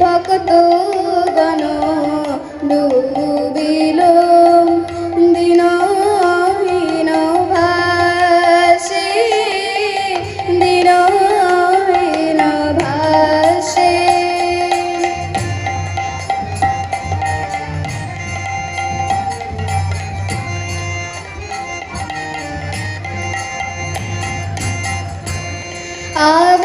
ভক্ত গণ ডুবিল দিন হীন ভাসে দিন হীন আ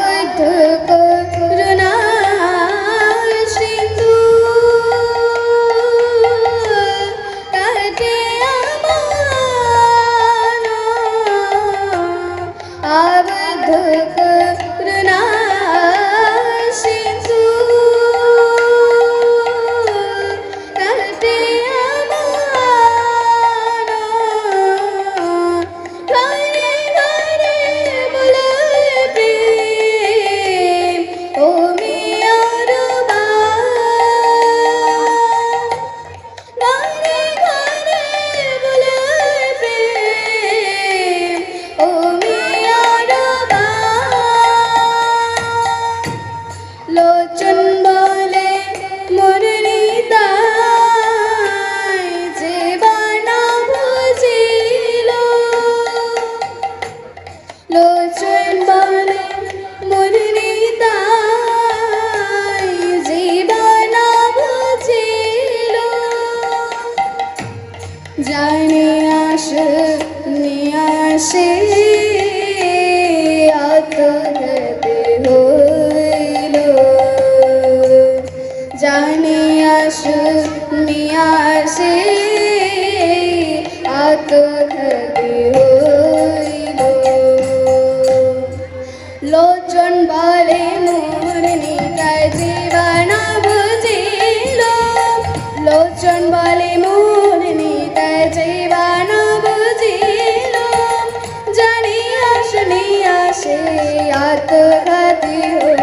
আত্মঘাতী হইল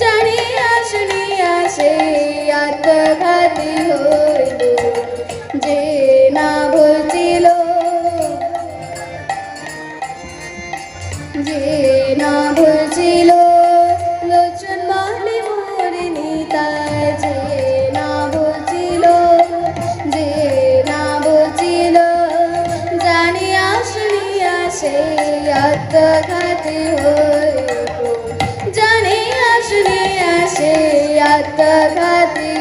জানি আসুনি আসে আত্মঘাতী হইল আত্মঘাতী হয়ে জানি আসলে আসে আত্মঘাতী।